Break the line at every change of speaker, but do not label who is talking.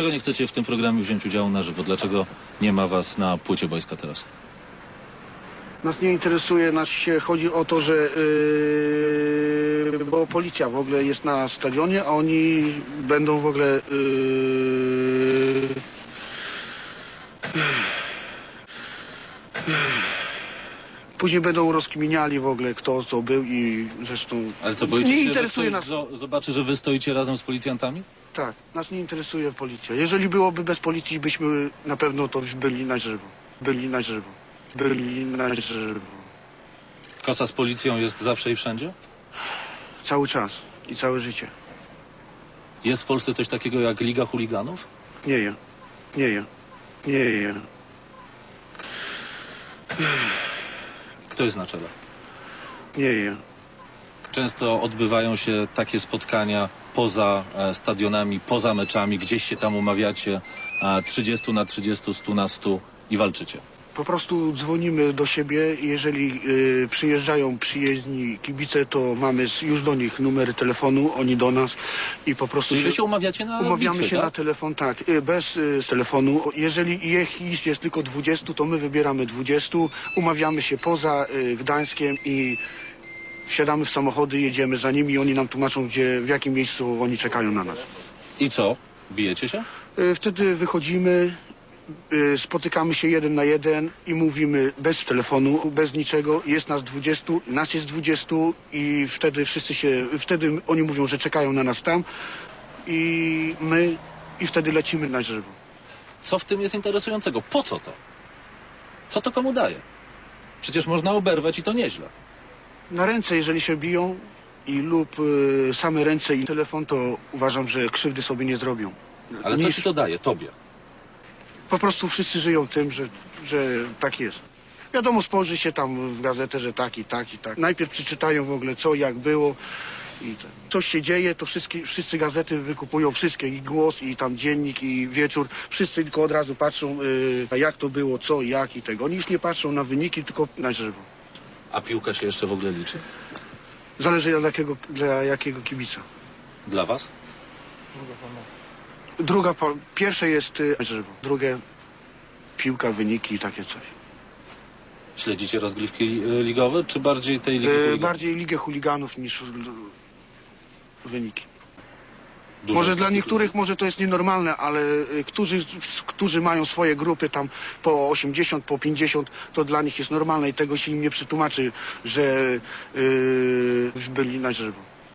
Dlaczego nie chcecie w tym programie wziąć udziału na żywo? Dlaczego nie ma was na płycie wojska teraz?
Nas nie interesuje, nas się chodzi o to, że yy, bo policja w ogóle jest na stadionie, a oni będą w ogóle yy, później będą rozkminiali w ogóle kto co był i zresztą
Ale co, boicie
nie
się,
interesuje
że
nas.
ktoś zo- zobaczy, że wy stoicie razem z policjantami?
Tak, nas nie interesuje policja. Jeżeli byłoby bez policji, byśmy na pewno to byli na żywo. Byli na żywo. Byli na żywo.
Kosa z policją jest zawsze i wszędzie?
Cały czas i całe życie.
Jest w Polsce coś takiego jak Liga Chuliganów?
Nie je. Nie je. Nie je.
Kto jest na czele?
Nie je.
Często odbywają się takie spotkania poza e, stadionami, poza meczami, gdzieś się tam umawiacie a 30 na 30, 100 na 100 i walczycie.
Po prostu dzwonimy do siebie. Jeżeli y, przyjeżdżają przyjezdni kibice, to mamy już do nich numery telefonu, oni do nas i po prostu
Czyli wy się umawiacie na
umawiamy
bitwy,
się
tak?
na telefon, tak, y, bez y, z telefonu. Jeżeli ich jest tylko 20, to my wybieramy 20, umawiamy się poza y, Gdańskiem i wsiadamy w samochody, jedziemy za nimi i oni nam tłumaczą, gdzie, w jakim miejscu oni czekają na nas.
I co? Bijecie się?
Y, Wtedy wychodzimy, spotykamy się jeden na jeden i mówimy bez telefonu, bez niczego. Jest nas 20, nas jest 20 i wtedy wszyscy się, wtedy oni mówią, że czekają na nas tam i my i wtedy lecimy na żywo.
Co w tym jest interesującego? Po co to? Co to komu daje? Przecież można oberwać i to nieźle.
Na ręce, jeżeli się biją i lub y, same ręce i telefon, to uważam, że krzywdy sobie nie zrobią.
Ale co
Niż-
ci to daje? Tobie.
Po prostu wszyscy żyją tym, że, że tak jest. Wiadomo, spojrzy się tam w gazetę, że tak i tak i tak. Najpierw przeczytają w ogóle co, jak było i tak. coś się dzieje, to wszystkie, wszyscy gazety wykupują wszystkie, i głos, i tam dziennik, i wieczór. Wszyscy tylko od razu patrzą, y, jak to było, co, jak i tego. Oni już nie patrzą na wyniki, tylko na żywo.
A piłka się jeszcze w ogóle liczy?
Zależy dla jakiego, dla jakiego kibica.
Dla was?
Druga, po- pierwsze jest y, drugie piłka, wyniki i takie coś.
Śledzicie rozgrywki e, ligowe, czy bardziej tej ligi chuliganów?
bardziej ligę chuliganów niż wyniki.
Dużo
może
jest
dla
takich
niektórych może to jest nienormalne, ale y, którzy, którzy mają swoje grupy tam po 80, po 50, to dla nich jest normalne i tego się im nie przetłumaczy, że byli na żywo.